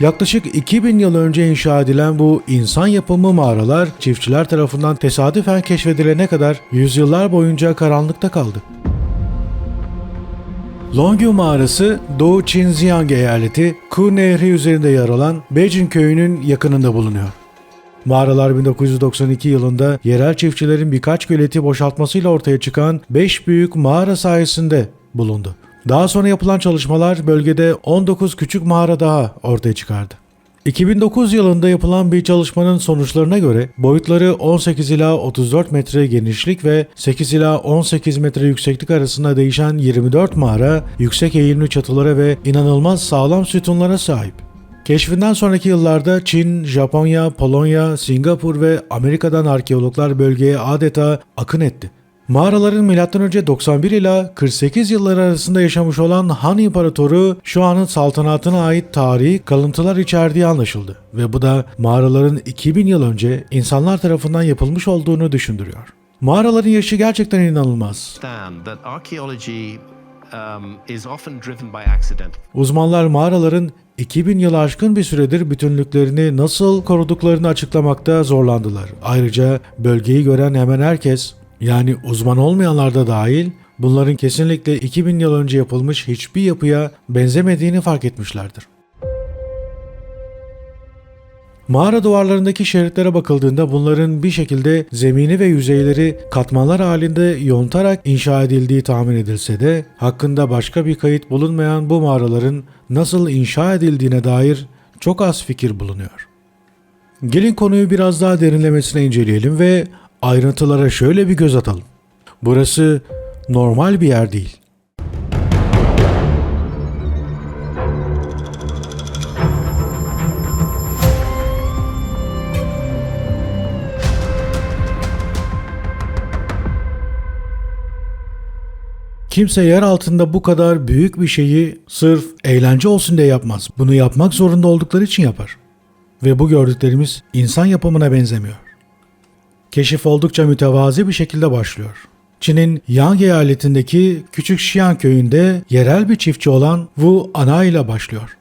Yaklaşık 2000 yıl önce inşa edilen bu insan yapımı mağaralar çiftçiler tarafından tesadüfen keşfedilene kadar yüzyıllar boyunca karanlıkta kaldı. Longyu mağarası Doğu Çin Ziyang eyaleti Ku Nehri üzerinde yer alan Beijing köyünün yakınında bulunuyor. Mağaralar 1992 yılında yerel çiftçilerin birkaç göleti boşaltmasıyla ortaya çıkan 5 büyük mağara sayesinde bulundu. Daha sonra yapılan çalışmalar bölgede 19 küçük mağara daha ortaya çıkardı. 2009 yılında yapılan bir çalışmanın sonuçlarına göre boyutları 18 ila 34 metre genişlik ve 8 ila 18 metre yükseklik arasında değişen 24 mağara yüksek eğimli çatılara ve inanılmaz sağlam sütunlara sahip. Keşfinden sonraki yıllarda Çin, Japonya, Polonya, Singapur ve Amerika'dan arkeologlar bölgeye adeta akın etti. Mağaraların M.Ö. 91 ila 48 yılları arasında yaşamış olan Han İmparatoru şu anın saltanatına ait tarihi kalıntılar içerdiği anlaşıldı ve bu da mağaraların 2000 yıl önce insanlar tarafından yapılmış olduğunu düşündürüyor. Mağaraların yaşı gerçekten inanılmaz. um. Uzmanlar mağaraların 2000 yıl aşkın bir süredir bütünlüklerini nasıl koruduklarını açıklamakta zorlandılar. Ayrıca bölgeyi gören hemen herkes yani uzman olmayanlar da dahil bunların kesinlikle 2000 yıl önce yapılmış hiçbir yapıya benzemediğini fark etmişlerdir. Mağara duvarlarındaki şeritlere bakıldığında bunların bir şekilde zemini ve yüzeyleri katmanlar halinde yontarak inşa edildiği tahmin edilse de hakkında başka bir kayıt bulunmayan bu mağaraların nasıl inşa edildiğine dair çok az fikir bulunuyor. Gelin konuyu biraz daha derinlemesine inceleyelim ve ayrıntılara şöyle bir göz atalım. Burası normal bir yer değil. Kimse yer altında bu kadar büyük bir şeyi sırf eğlence olsun diye yapmaz. Bunu yapmak zorunda oldukları için yapar. Ve bu gördüklerimiz insan yapımına benzemiyor. Keşif oldukça mütevazi bir şekilde başlıyor. Çin'in Yang eyaletindeki küçük Xi'an köyünde yerel bir çiftçi olan Wu Ana ile başlıyor.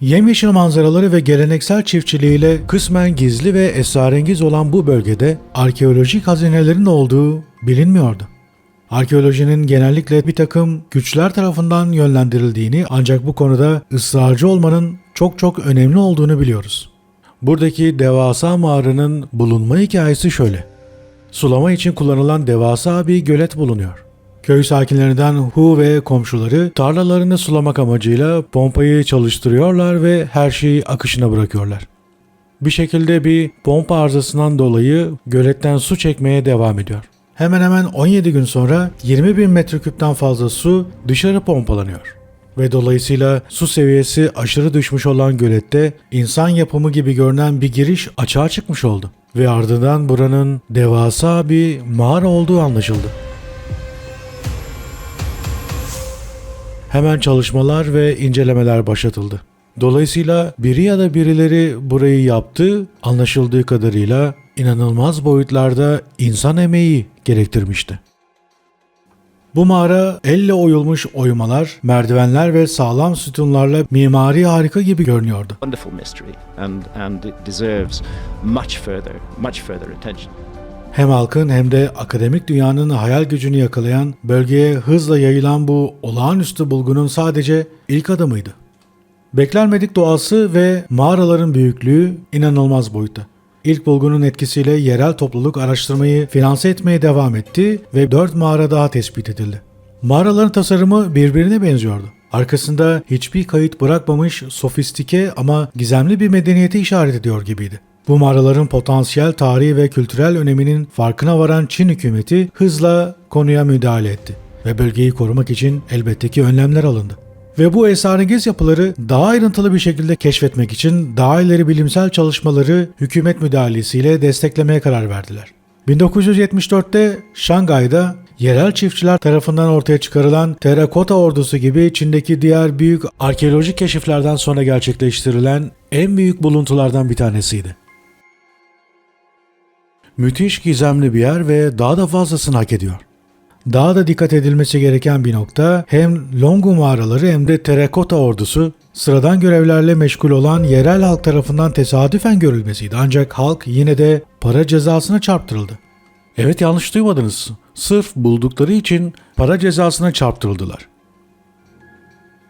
Yemyeşil manzaraları ve geleneksel çiftçiliğiyle kısmen gizli ve esrarengiz olan bu bölgede arkeolojik hazinelerin olduğu bilinmiyordu. Arkeolojinin genellikle bir takım güçler tarafından yönlendirildiğini ancak bu konuda ısrarcı olmanın çok çok önemli olduğunu biliyoruz. Buradaki devasa mağaranın bulunma hikayesi şöyle. Sulama için kullanılan devasa bir gölet bulunuyor. Köy sakinlerinden Hu ve komşuları tarlalarını sulamak amacıyla pompayı çalıştırıyorlar ve her şeyi akışına bırakıyorlar. Bir şekilde bir pompa arızasından dolayı göletten su çekmeye devam ediyor. Hemen hemen 17 gün sonra 20 bin metreküpten fazla su dışarı pompalanıyor. Ve dolayısıyla su seviyesi aşırı düşmüş olan gölette insan yapımı gibi görünen bir giriş açığa çıkmış oldu. Ve ardından buranın devasa bir mağara olduğu anlaşıldı. Hemen çalışmalar ve incelemeler başlatıldı. Dolayısıyla biri ya da birileri burayı yaptı, anlaşıldığı kadarıyla inanılmaz boyutlarda insan emeği gerektirmişti. Bu mağara elle oyulmuş oymalar, merdivenler ve sağlam sütunlarla mimari harika gibi görünüyordu. Hem halkın hem de akademik dünyanın hayal gücünü yakalayan, bölgeye hızla yayılan bu olağanüstü bulgunun sadece ilk adımıydı. Beklenmedik doğası ve mağaraların büyüklüğü inanılmaz boyutta. İlk bulgunun etkisiyle yerel topluluk araştırmayı finanse etmeye devam etti ve 4 mağara daha tespit edildi. Mağaraların tasarımı birbirine benziyordu. Arkasında hiçbir kayıt bırakmamış sofistike ama gizemli bir medeniyete işaret ediyor gibiydi. Bu mağaraların potansiyel tarihi ve kültürel öneminin farkına varan Çin hükümeti hızla konuya müdahale etti ve bölgeyi korumak için elbette ki önlemler alındı. Ve bu esrarengiz yapıları daha ayrıntılı bir şekilde keşfetmek için daha ileri bilimsel çalışmaları hükümet müdahalesiyle desteklemeye karar verdiler. 1974'te Şangay'da yerel çiftçiler tarafından ortaya çıkarılan Terakota ordusu gibi Çin'deki diğer büyük arkeolojik keşiflerden sonra gerçekleştirilen en büyük buluntulardan bir tanesiydi. Müthiş gizemli bir yer ve daha da fazlasını hak ediyor. Daha da dikkat edilmesi gereken bir nokta hem Longu mağaraları hem de Terakota ordusu sıradan görevlerle meşgul olan yerel halk tarafından tesadüfen görülmesiydi. Ancak halk yine de para cezasına çarptırıldı. Evet yanlış duymadınız. Sırf buldukları için para cezasına çarptırıldılar.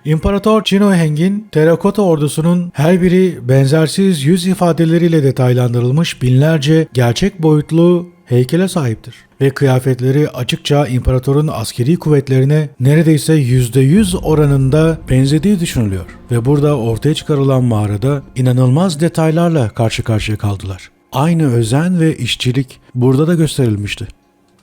İmparator Chino Heng'in terakota ordusunun her biri benzersiz yüz ifadeleriyle detaylandırılmış binlerce gerçek boyutlu heykele sahiptir. Ve kıyafetleri açıkça imparatorun askeri kuvvetlerine neredeyse %100 oranında benzediği düşünülüyor. Ve burada ortaya çıkarılan mağarada inanılmaz detaylarla karşı karşıya kaldılar. Aynı özen ve işçilik burada da gösterilmişti.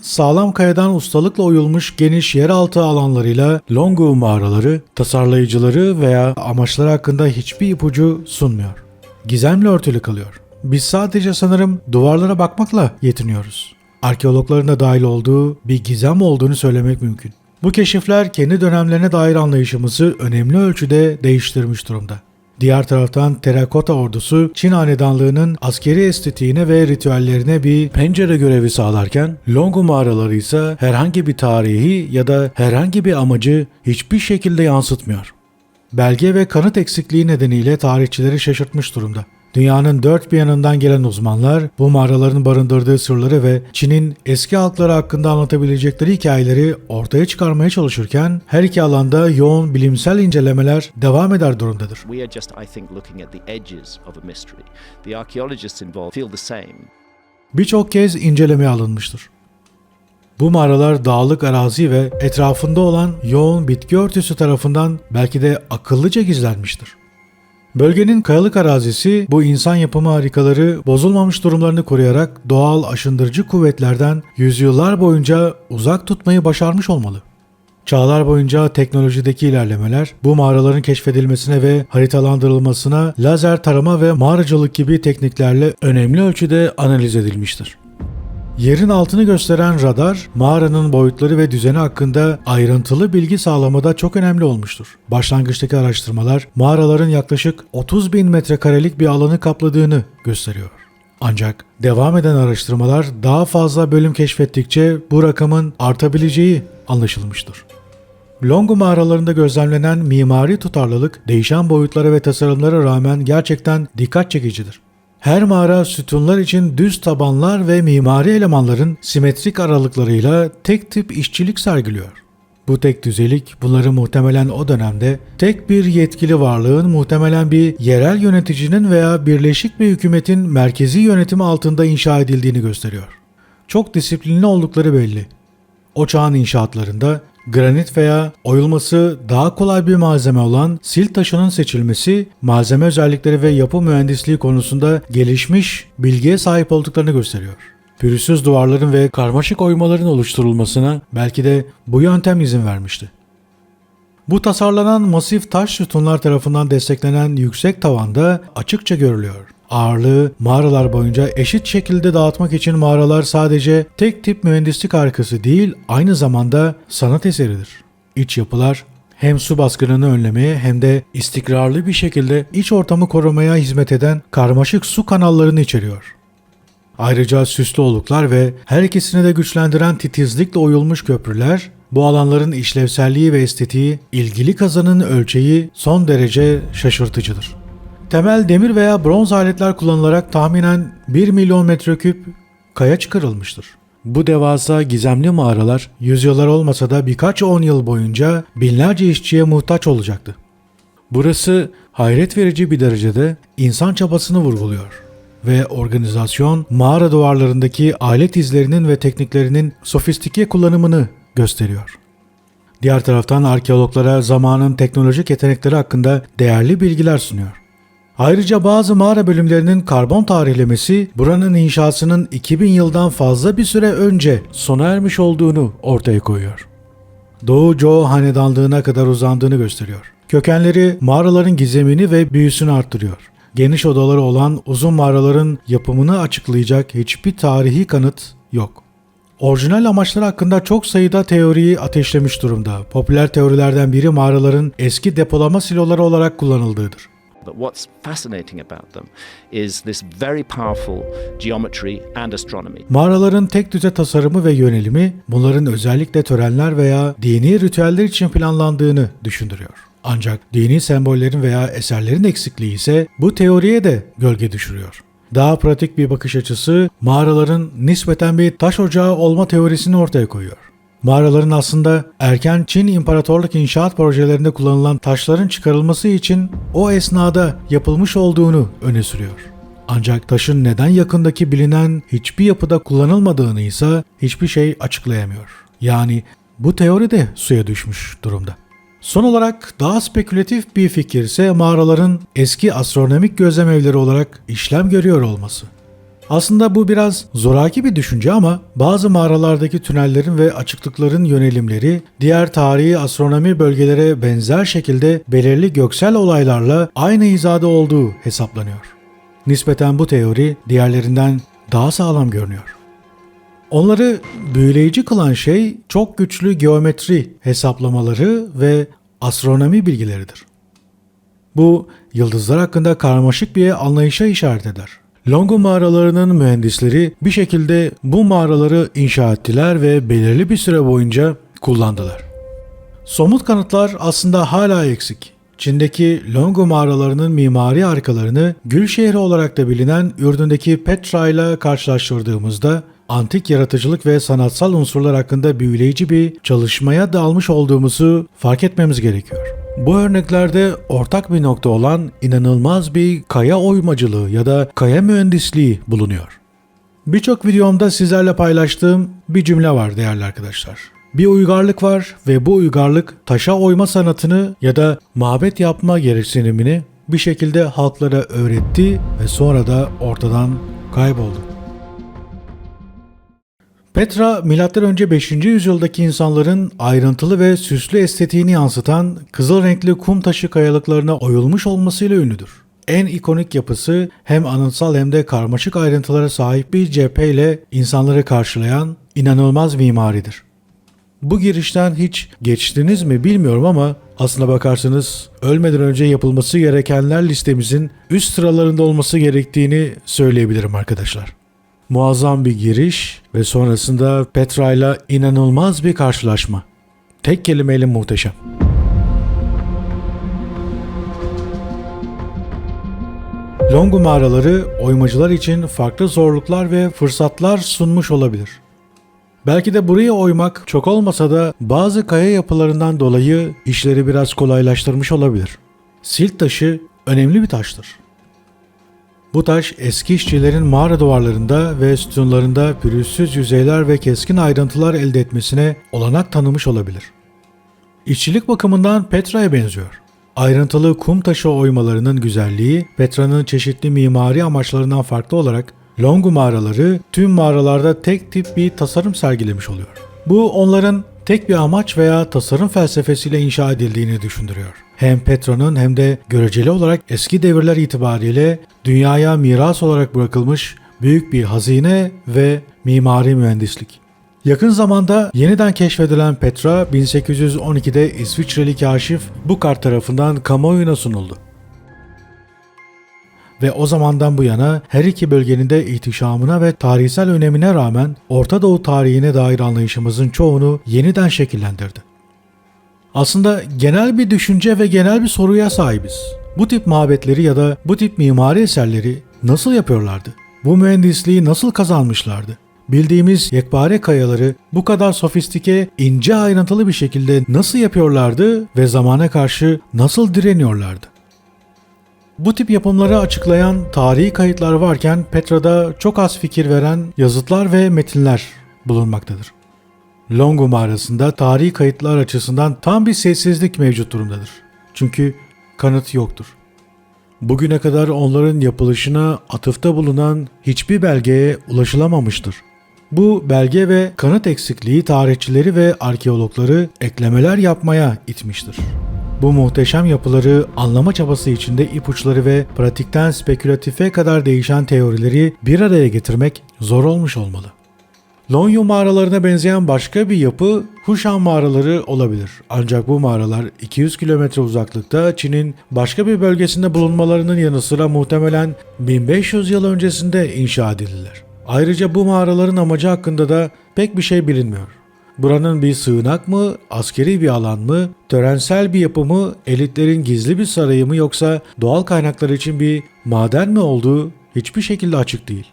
Sağlam kayadan ustalıkla oyulmuş geniş yeraltı alanlarıyla Longu mağaraları, tasarlayıcıları veya amaçları hakkında hiçbir ipucu sunmuyor. Gizemle örtülü kalıyor. Biz sadece sanırım duvarlara bakmakla yetiniyoruz. Arkeologların da dahil olduğu bir gizem olduğunu söylemek mümkün. Bu keşifler kendi dönemlerine dair anlayışımızı önemli ölçüde değiştirmiş durumda. Diğer taraftan terakota ordusu Çin hanedanlığının askeri estetiğine ve ritüellerine bir pencere görevi sağlarken Longu mağaraları ise herhangi bir tarihi ya da herhangi bir amacı hiçbir şekilde yansıtmıyor. Belge ve kanıt eksikliği nedeniyle tarihçileri şaşırtmış durumda. Dünyanın dört bir yanından gelen uzmanlar bu mağaraların barındırdığı sırları ve Çin'in eski halkları hakkında anlatabilecekleri hikayeleri ortaya çıkarmaya çalışırken her iki alanda yoğun bilimsel incelemeler devam eder durumdadır. We are just, I think, looking at the edges of a mystery. The archaeologists involved feel the same. birçok kez incelemeye alınmıştır. Bu mağaralar dağlık arazi ve etrafında olan yoğun bitki örtüsü tarafından belki de akıllıca gizlenmiştir. Bölgenin kayalık arazisi bu insan yapımı harikaları bozulmamış durumlarını koruyarak doğal aşındırıcı kuvvetlerden yüzyıllar boyunca uzak tutmayı başarmış olmalı. Çağlar boyunca teknolojideki ilerlemeler bu mağaraların keşfedilmesine ve haritalandırılmasına lazer tarama ve mağaracılık gibi tekniklerle önemli ölçüde analiz edilmiştir. Yerin altını gösteren radar, mağaranın boyutları ve düzeni hakkında ayrıntılı bilgi sağlamada çok önemli olmuştur. Başlangıçtaki araştırmalar, mağaraların yaklaşık 30 bin metrekarelik bir alanı kapladığını gösteriyor. Ancak devam eden araştırmalar daha fazla bölüm keşfettikçe bu rakamın artabileceği anlaşılmıştır. Longu mağaralarında gözlemlenen mimari tutarlılık değişen boyutlara ve tasarımlara rağmen gerçekten dikkat çekicidir. Her mağara sütunlar için düz tabanlar ve mimari elemanların simetrik aralıklarıyla tek tip işçilik sergiliyor. Bu tek düzelik bunları muhtemelen o dönemde tek bir yetkili varlığın muhtemelen bir yerel yöneticinin veya birleşik bir hükümetin merkezi yönetimi altında inşa edildiğini gösteriyor. Çok disiplinli oldukları belli. O çağın inşaatlarında granit veya oyulması daha kolay bir malzeme olan sil taşının seçilmesi, malzeme özellikleri ve yapı mühendisliği konusunda gelişmiş bilgiye sahip olduklarını gösteriyor. Pürüzsüz duvarların ve karmaşık oymaların oluşturulmasına belki de bu yöntem izin vermişti. Bu tasarlanan masif taş sütunlar tarafından desteklenen yüksek tavanda açıkça görülüyor. Ağırlığı mağaralar boyunca eşit şekilde dağıtmak için mağaralar sadece tek tip mühendislik harikası değil, aynı zamanda sanat eseridir. İç yapılar hem su baskınını önlemeye hem de istikrarlı bir şekilde iç ortamı korumaya hizmet eden karmaşık su kanallarını içeriyor. Ayrıca süslü oluklar ve her ikisini de güçlendiren titizlikle oyulmuş köprüler, bu alanların işlevselliği ve estetiği, ilgili kazanın ölçeği son derece şaşırtıcıdır. Temel demir veya bronz aletler kullanılarak tahminen 1 milyon metreküp kaya çıkarılmıştır. Bu devasa gizemli mağaralar yüzyıllar olmasa da birkaç on yıl boyunca binlerce işçiye muhtaç olacaktı. Burası hayret verici bir derecede insan çabasını vurguluyor ve organizasyon mağara duvarlarındaki alet izlerinin ve tekniklerinin sofistike kullanımını gösteriyor. Diğer taraftan arkeologlara zamanın teknolojik yetenekleri hakkında değerli bilgiler sunuyor. Ayrıca bazı mağara bölümlerinin karbon tarihlemesi buranın inşasının 2000 yıldan fazla bir süre önce sona ermiş olduğunu ortaya koyuyor. Doğu Zhou hanedanlığına kadar uzandığını gösteriyor. Kökenleri mağaraların gizemini ve büyüsünü arttırıyor. Geniş odaları olan uzun mağaraların yapımını açıklayacak hiçbir tarihi kanıt yok. Orijinal amaçlar hakkında çok sayıda teoriyi ateşlemiş durumda. Popüler teorilerden biri mağaraların eski depolama siloları olarak kullanıldığıdır. But what's fascinating about them is this very powerful geometry and astronomy. Mağaraların tek düze tasarımı ve yönelimi bunların özellikle törenler veya dini ritüeller için planlandığını düşündürüyor. Ancak dini sembollerin veya eserlerin eksikliği ise bu teoriye de gölge düşürüyor. Daha pratik bir bakış açısı mağaraların nispeten bir taş ocağı olma teorisini ortaya koyuyor. Mağaraların aslında erken Çin İmparatorluk inşaat projelerinde kullanılan taşların çıkarılması için o esnada yapılmış olduğunu öne sürüyor. Ancak taşın neden yakındaki bilinen hiçbir yapıda kullanılmadığını ise hiçbir şey açıklayamıyor. Yani bu teori de suya düşmüş durumda. Son olarak daha spekülatif bir fikir ise mağaraların eski astronomik gözlem evleri olarak işlem görüyor olması. Aslında bu biraz zoraki bir düşünce ama bazı mağaralardaki tünellerin ve açıklıkların yönelimleri diğer tarihi astronomi bölgelere benzer şekilde belirli göksel olaylarla aynı hizada olduğu hesaplanıyor. Nispeten bu teori diğerlerinden daha sağlam görünüyor. Onları büyüleyici kılan şey çok güçlü geometri hesaplamaları ve astronomi bilgileridir. Bu yıldızlar hakkında karmaşık bir anlayışa işaret eder. Longo mağaralarının mühendisleri bir şekilde bu mağaraları inşa ettiler ve belirli bir süre boyunca kullandılar. Somut kanıtlar aslında hala eksik. Çin'deki Longo mağaralarının mimari harikalarını Gül şehri olarak da bilinen Ürdün'deki Petra ile karşılaştırdığımızda antik yaratıcılık ve sanatsal unsurlar hakkında büyüleyici bir çalışmaya dalmış olduğumuzu fark etmemiz gerekiyor. Bu örneklerde ortak bir nokta olan inanılmaz bir kaya oymacılığı ya da kaya mühendisliği bulunuyor. Birçok videomda sizlerle paylaştığım bir cümle var değerli arkadaşlar. Bir uygarlık var ve bu uygarlık taşa oyma sanatını ya da mabet yapma gereksinimini bir şekilde halklara öğretti ve sonra da ortadan kayboldu. Petra M.Ö. 5. yüzyıldaki insanların ayrıntılı ve süslü estetiğini yansıtan kızıl renkli kum taşı kayalıklarına oyulmuş olmasıyla ünlüdür. En ikonik yapısı hem anıtsal hem de karmaşık ayrıntılara sahip bir cepheyle insanları karşılayan inanılmaz mimaridir. Bu girişten hiç geçtiniz mi bilmiyorum ama aslına bakarsanız ölmeden önce yapılması gerekenler listemizin üst sıralarında olması gerektiğini söyleyebilirim arkadaşlar. Muazzam bir giriş ve sonrasında Petra ile inanılmaz bir karşılaşma. Tek kelimeyle muhteşem. Longu mağaraları oymacılar için farklı zorluklar ve fırsatlar sunmuş olabilir. Belki de buraya oymak çok olmasa da bazı kaya yapılarından dolayı işleri biraz kolaylaştırmış olabilir. Silt taşı önemli bir taştır. Bu taş eski işçilerin mağara duvarlarında ve sütunlarında pürüzsüz yüzeyler ve keskin ayrıntılar elde etmesine olanak tanımış olabilir. İşçilik bakımından Petra'ya benziyor. Ayrıntılı kum taşı oymalarının güzelliği, Petra'nın çeşitli mimari amaçlarından farklı olarak Longu mağaraları tüm mağaralarda tek tip bir tasarım sergilemiş oluyor. Bu onların tek bir amaç veya tasarım felsefesiyle inşa edildiğini düşündürüyor. Hem Petra'nın hem de göreceli olarak eski devirler itibariyle dünyaya miras olarak bırakılmış büyük bir hazine ve mimari mühendislik. Yakın zamanda yeniden keşfedilen Petra 1812'de İsviçreli kaşif Bukart tarafından kamuoyuna sunuldu. Ve o zamandan bu yana her iki bölgenin de ihtişamına ve tarihsel önemine rağmen Orta Doğu tarihine dair anlayışımızın çoğunu yeniden şekillendirdi. Aslında genel bir düşünce ve genel bir soruya sahibiz. Bu tip mabetleri ya da bu tip mimari eserleri nasıl yapıyorlardı? Bu mühendisliği nasıl kazanmışlardı? Bildiğimiz yekpare kayaları bu kadar sofistike, ince ayrıntılı bir şekilde nasıl yapıyorlardı ve zamana karşı nasıl direniyorlardı? Bu tip yapımları açıklayan tarihi kayıtlar varken Petra'da çok az fikir veren yazıtlar ve metinler bulunmaktadır. Longu mağarasında tarihi kayıtlar açısından tam bir sessizlik mevcut durumdadır. Çünkü kanıt yoktur. Bugüne kadar onların yapılışına atıfta bulunan hiçbir belgeye ulaşılamamıştır. Bu belge ve kanıt eksikliği tarihçileri ve arkeologları eklemeler yapmaya itmiştir. Bu muhteşem yapıları anlama çabası içinde ipuçları ve pratikten spekülatife kadar değişen teorileri bir araya getirmek zor olmuş olmalı. Lonyu mağaralarına benzeyen başka bir yapı Hushan mağaraları olabilir. Ancak bu mağaralar 200 kilometre uzaklıkta Çin'in başka bir bölgesinde bulunmalarının yanı sıra muhtemelen 1500 yıl öncesinde inşa edildiler. Ayrıca bu mağaraların amacı hakkında da pek bir şey bilinmiyor. Buranın bir sığınak mı, askeri bir alan mı, törensel bir yapı mı, elitlerin gizli bir sarayı mı yoksa doğal kaynaklar için bir maden mi olduğu hiçbir şekilde açık değil.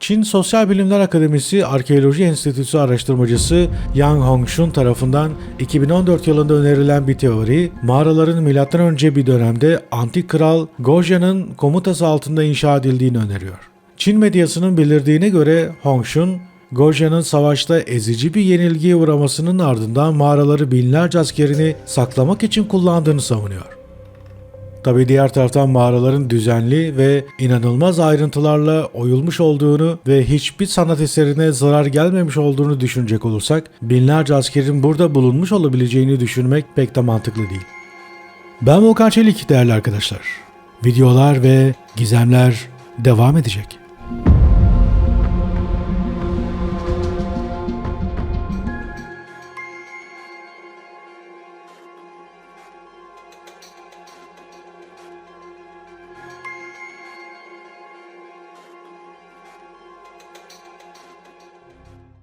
Çin Sosyal Bilimler Akademisi Arkeoloji Enstitüsü araştırmacısı Yang Hongshun tarafından 2014 yılında önerilen bir teori, mağaraların M.Ö. bir dönemde antik kral Goja'nın komutası altında inşa edildiğini öneriyor. Çin medyasının bildirdiğine göre Hongshun, Goja'nın savaşta ezici bir yenilgiye uğramasının ardından mağaraları binlerce askerini saklamak için kullandığını savunuyor. Tabi diğer taraftan mağaraların düzenli ve inanılmaz ayrıntılarla oyulmuş olduğunu ve hiçbir sanat eserine zarar gelmemiş olduğunu düşünecek olursak binlerce askerin burada bulunmuş olabileceğini düşünmek pek de mantıklı değil. Ben Volkan Çelik değerli arkadaşlar. Videolar ve gizemler devam edecek.